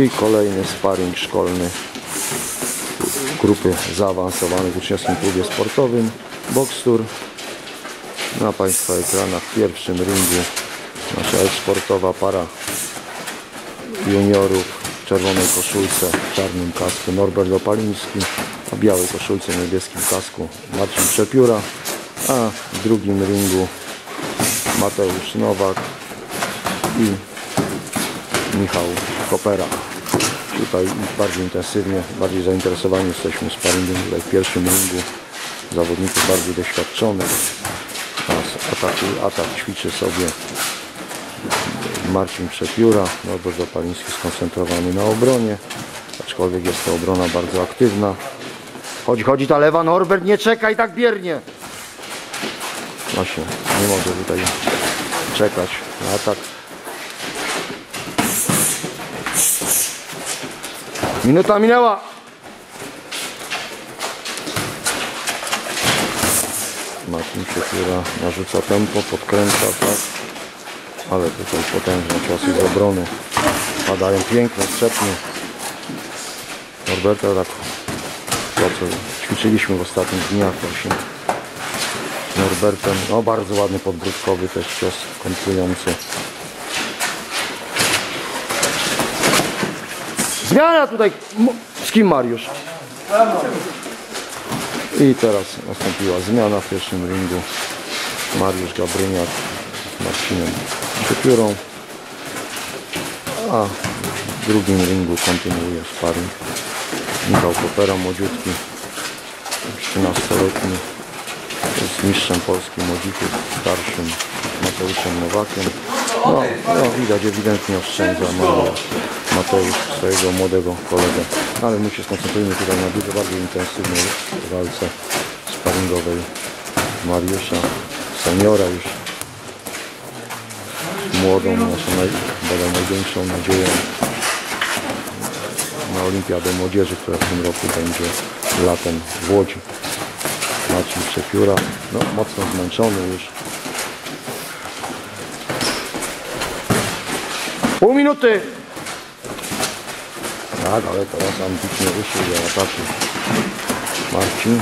I kolejny sparring szkolny grupy zaawansowanej w uczniowskim klubie sportowym Boxtur. Na Państwa ekranach w pierwszym ringu nasza eksportowa para juniorów w czerwonej koszulce, w czarnym kasku Norbert Opaliński, a białej koszulce, niebieskim kasku Marcin Przepióra, a w drugim ringu Mateusz Nowak i Michał Kopera. Tutaj bardziej intensywnie, bardziej zainteresowani jesteśmy sparingiem tutaj w pierwszym ringu zawodników bardziej doświadczonych. A z ataku, atak ćwiczy sobie Marcin Przepióra, Norbert Zapaliński skoncentrowany na obronie, aczkolwiek jest to obrona bardzo aktywna. Chodzi, chodzi ta lewa, Norbert, nie czekaj tak biernie. Właśnie, nie mogę tutaj czekać na atak. Minuta minęła. Marcin Przepióra narzuca tempo, podkręca, tak. Ale tutaj potężne ciosy z obrony. Padają piękne, strzepnie. Norberta tak to co ćwiczyliśmy w ostatnich dniach właśnie. Norbertem. No bardzo ładny podbródkowy też cios kontrujący. Zmiana tutaj. Z kim Mariusz? I teraz nastąpiła zmiana w pierwszym ringu. Mariusz Gabryniak z Marcinem Przepiórą. A w drugim ringu kontynuuje sparring. Michał Kopera, młodziutki, 13-letni, jest mistrzem Polski młodzików, starszym Mateuszem Nowakiem. No, no widać, ewidentnie oszczędza Mario Mateusz swojego młodego kolegę. Ale my się skoncentrujemy tutaj na dużo bardziej intensywnej walce sparingowej Mariusza, seniora już młodą, naszą naj, badam największą nadzieję na Olimpiadę Młodzieży, która w tym roku będzie latem w Łodzi. Marcin Przepióra, no mocno zmęczony już. Pół minuty! Tak, ale teraz ambitnie ruszył do ataku. Marcin.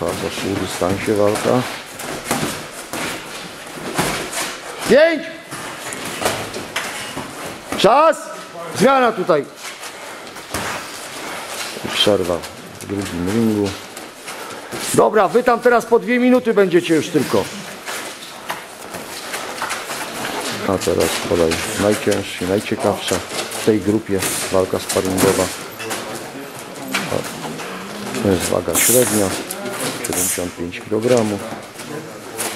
Tak, walka. Pięć! Czas! Zmiana tutaj. Przerwa w drugim ringu. Dobra, wy tam teraz po dwie minuty będziecie już tylko. A teraz podaj najcięższa, najciekawsza w tej grupie walka sparingowa. To jest waga średnia, 75 kg.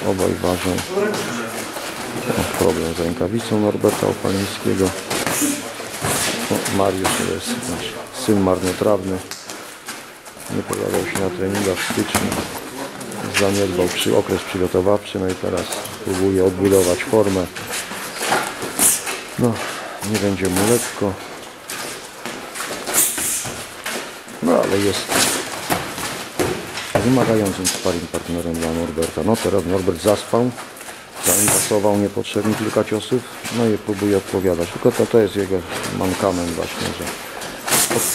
Obaj ważą. O, problem z rękawicą Norberta Opalińskiego. O, Mariusz jest nasz syn marnotrawny. Nie pojawiał się na treningach w styczniu. Zaniedbał przy okres przygotowawczy, no i teraz próbuje odbudować formę. No, nie będzie mu lekko. No ale jest wymagającym sparring partnerem dla Norberta. No teraz Norbert zaspał, zainkasował niepotrzebnie kilka ciosów, no i próbuje odpowiadać. Tylko to, to jest jego mankament właśnie, że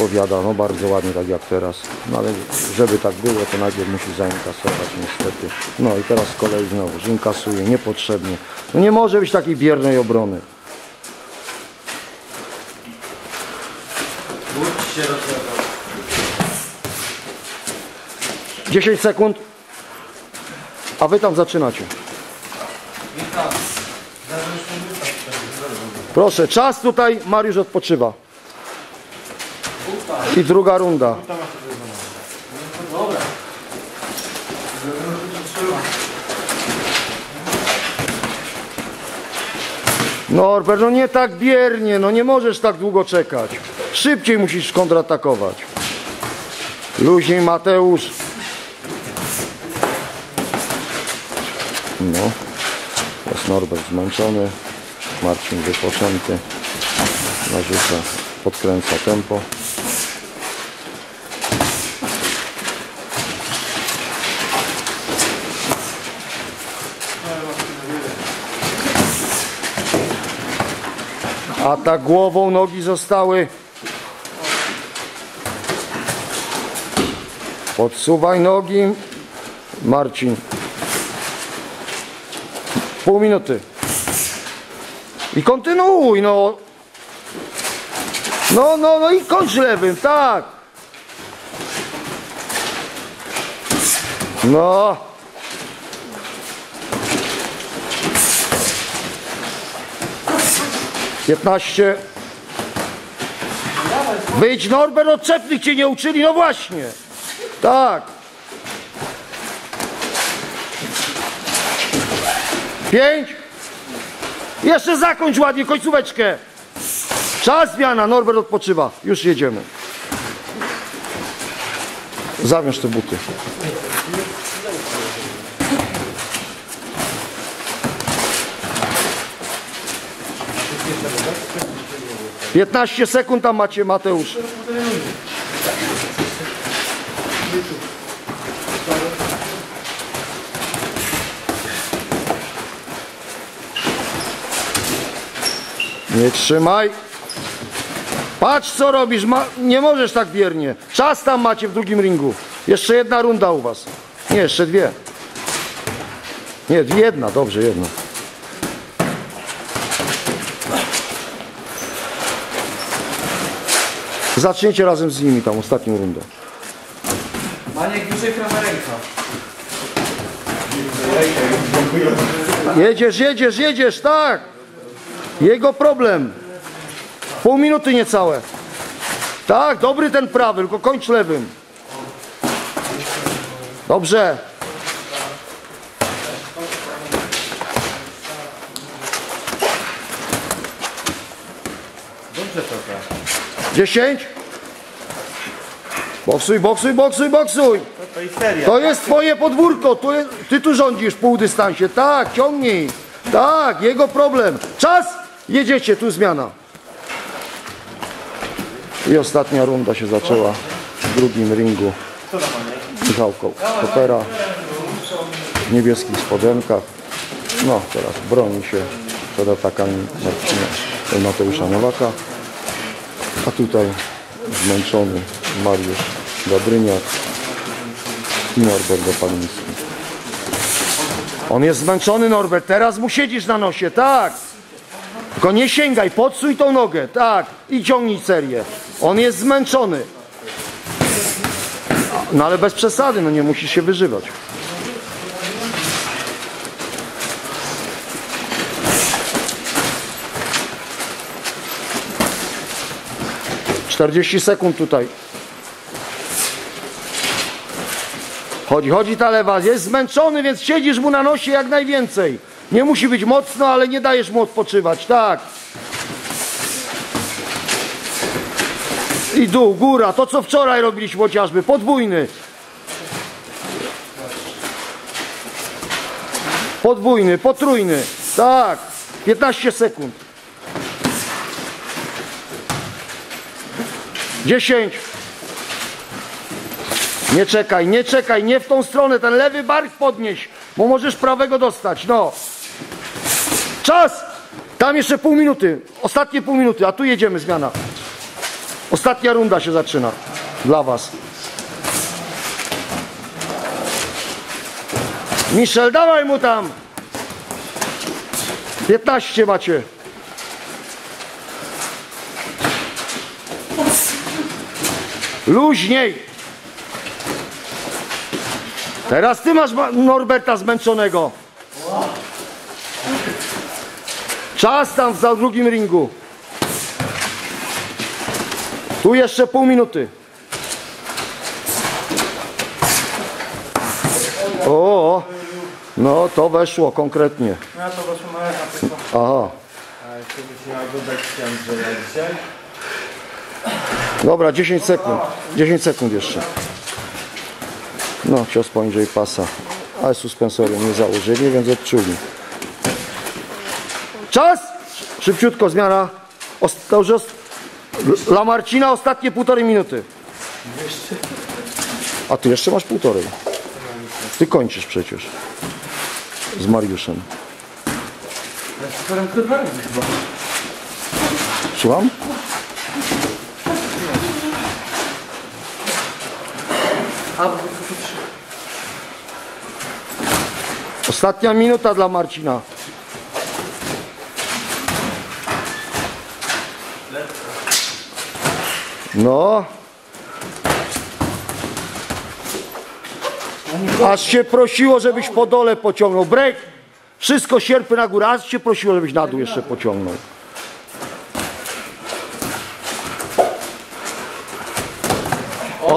odpowiada no bardzo ładnie tak jak teraz. No ale żeby tak było, to najpierw musi zainkasować niestety. No i teraz z kolei znowu inkasuje niepotrzebnie. No nie może być takiej biernej obrony. Łódź się rozlewa. 10 sekund. A wy tam zaczynacie. Proszę, czas tutaj, Mariusz odpoczywa. I druga runda. Norbert, no nie tak biernie, no nie możesz tak długo czekać. Szybciej musisz kontratakować. Luźniej Mateusz. No, jest Norbert zmęczony, Marcin wypoczęty, narzuca, podkręca tempo. A tak głową nogi zostały. Podsuwaj nogi. Marcin. Pół minuty. I kontynuuj, no. No, no, no i kończ lewym, tak. No. Piętnaście. Wyjdź Norbert, odczepnych cię nie uczyli, no właśnie. Tak. Pięć. Jeszcze zakończ ładnie, końcóweczkę. Czas zmiana, Norbert odpoczywa. Już jedziemy. Zawiąż te buty. Piętnaście sekund tam macie, Mateusz. Nie trzymaj. Patrz co robisz, Ma... nie możesz tak biernie. Czas tam macie w drugim ringu. Jeszcze jedna runda u was. Nie, jeszcze dwie. Nie, jedna, dobrze, jedna. Zaczniecie razem z nimi tam ostatnią rundę. Maniek wyżej prawa ręka. Jedziesz, jedziesz, jedziesz, tak. Jego problem. Pół minuty niecałe. Tak, dobry ten prawy, tylko kończ lewym. Dobrze. Dobrze 10. Boksuj, boksuj, boksuj, boksuj. To, i seria. To jest twoje podwórko. Tu jest, ty tu rządzisz w półdystansie. Tak, ciągnij. Tak, jego problem. Czas. Jedziecie, tu zmiana. I ostatnia runda się zaczęła w drugim ringu. Michał Ko- Kopera w niebieskich spodenkach. No, teraz broni się przed atakami Marcina Mateusza Nowaka. A tutaj zmęczony Mariusz Gabryniak i Norbert Dopaliński. On jest zmęczony Norbert, teraz mu siedzisz na nosie, tak. Tylko nie sięgaj, podsuj tą nogę, tak. I ciągnij serię. On jest zmęczony. No ale bez przesady, no nie musisz się wyżywać. Czterdzieści sekund tutaj. Chodzi, chodzi ta lewa, jest zmęczony, więc siedzisz mu na nosie jak najwięcej. Nie musi być mocno, ale nie dajesz mu odpoczywać, tak. I dół, góra, to co wczoraj robiliśmy chociażby, podwójny. Podwójny, potrójny, tak. 15 sekund. 10. Nie czekaj, nie czekaj, nie w tą stronę, ten lewy bark podnieś, bo możesz prawego dostać, no. Czas! Tam jeszcze pół minuty, ostatnie pół minuty, a tu jedziemy, zmiana. Ostatnia runda się zaczyna dla was. Michel, dawaj mu tam! 15 macie. Luźniej! Teraz ty masz ma- Norberta zmęczonego. Czas tam za drugim ringu. Tu jeszcze pół minuty. O, no to weszło konkretnie. No to proszę a tylko... Aha. A jeszcze byś miał dodać się Andrzeja dzisiaj. Dobra, 10 sekund. 10 sekund jeszcze. No, cios poniżej pasa. Ale suspensorium nie założyli, więc odczuli. Czas! Szybciutko, zmiana. Os- to już dla Marcina ostatnie półtorej minuty. A ty jeszcze masz półtorej. Ty kończysz przecież. Z Mariuszem. Słucham? Ostatnia minuta dla Marcina. No. Aż się prosiło, żebyś po dole pociągnął. Break. Wszystko sierpy na górę. Aż się prosiło, żebyś na dół jeszcze pociągnął.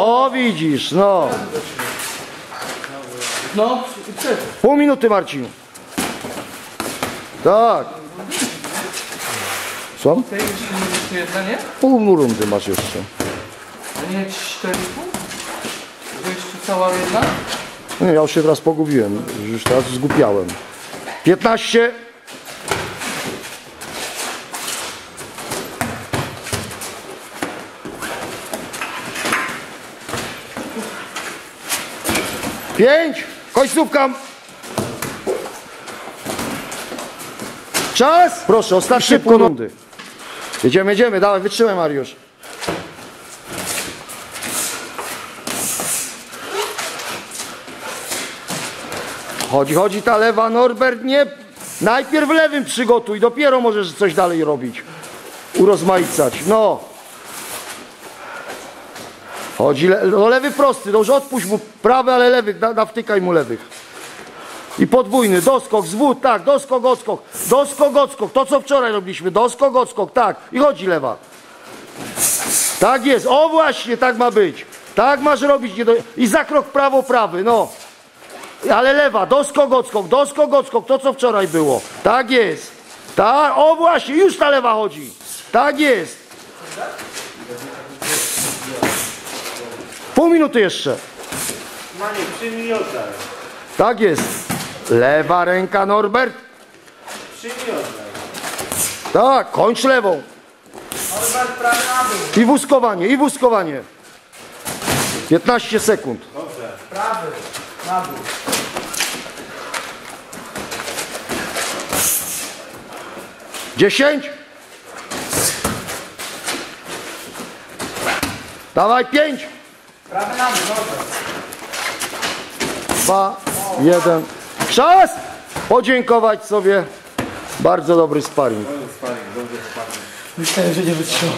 O, widzisz, no. No. Pół minuty, Marcin. Tak. Co? Jedna, nie? Pół rundy masz jeszcze. A nie cztery pół? To jeszcze cała jedna? Nie, ja już się teraz pogubiłem. Już teraz zgupiałem. 15. Pięć. Końcówka. Czas. Proszę, ostatnie pół rundy. Jedziemy, jedziemy. Dawaj, wytrzymaj Mariusz. Chodzi, chodzi ta lewa, Norbert, nie. Najpierw lewym przygotuj, dopiero możesz coś dalej robić. Urozmaicać, no. Chodzi, le, no lewy prosty, dobrze, odpuść mu prawy, ale lewy, nawtykaj mu lewych. I podwójny, doskok, zwód, tak, doskok, odskok, doskok, odskok, to co wczoraj robiliśmy, doskok, odskok, tak, i chodzi lewa. Tak jest, o właśnie, tak ma być. Tak masz robić, nie do... i za krok prawo, prawy, no. Ale lewa, doskok, odskok, doskok, odskok, to co wczoraj było. Tak jest. Tak, o właśnie, już ta lewa chodzi. Tak jest. Pół minuty jeszcze. Maniek, przyjmij i oddaj. Tak jest. Lewa ręka Norbert. I oddaj. Tak, kończ lewą. Norbert, dół. I wózkowanie, i wózkowanie. 15 sekund. Dobrze. Prawy, na dół. Dziesięć. Dawaj pięć. Prawy na. Dwa, jeden. Czas! Podziękować sobie. Bardzo dobry sparring. Myślałem, że nie wytrzymam.